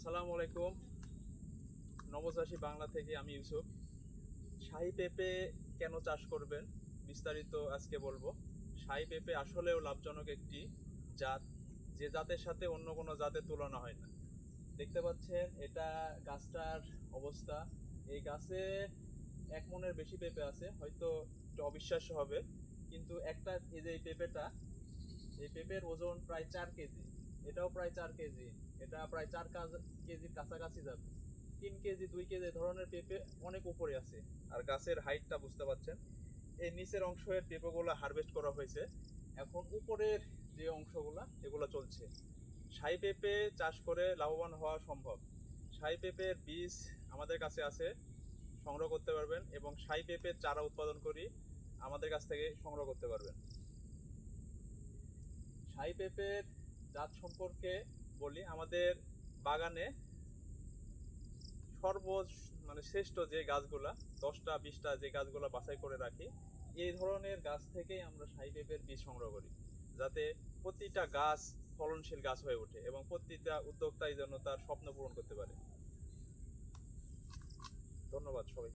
আসসালামু আলাইকুম। নবচাষী বাংলা থেকে আমি ইউসুফ। শাহি পেঁপে কেন চাষ করবেন? বিস্তারিত আজকে বলব। শাহি পেঁপে আসলেও লাভজনক একটি জাত। যে জাতের সাথে অন্য কোনো জাতের তুলনা হয় না। দেখতে পাচ্ছেন, এটা গাছটার অবস্থা। এই গাছে এক মনের বেশি পেঁপে আছে, হয়তো একটু অবিশ্বাস্য হবে। কিন্তু একটা এই যে এই পেঁপেটা, এই পেঁপের ওজন প্রায় চার কেজি। এটাও প্রায় চার কেজি। এটা প্রায় চার কাজ- কেজির কাছাকাছি যাবে। তিন কেজি, দুই কেজি ধরনের পেঁপে অনেক উপরে আছে। আর গাছের হাইটটা বুঝতে পারছেন? এই নিচের অংশের পেঁপেগুলো হারভেস্ট করা হয়েছে। এখন উপরের যে অংশগুলো, এগুলো চলছে। শাহি পেঁপে চাষ করে লাভবান হওয়া সম্ভব। শাহি পেঁপের বীজ আমাদের কাছে আছে, সংগ্রহ করতে পারবেন এবং শাহি পেঁপের চারা উৎপাদন করি আমাদের কাছ থেকে সংগ্রহ করতে পারবেন। শাহি পেঁপের জাত সম্পর্কে বলি, আমাদের বাগানে সর্ব মানে শ্রেষ্ঠ যে গাছগুলা, দশটা, বিশটা যে গাছগুলা বাছাই করে রাখি, এই ধরনের গাছ থেকেই আমরা পেঁপের বীজ সংগ্রহ করি। যাতে প্রতিটা গাছ ফলনশীল গাছ হয়ে ওঠে এবং প্রতিটা উদ্যোক্তাই যেন তার স্বপ্ন পূরণ করতে পারে। ধন্যবাদ সবাই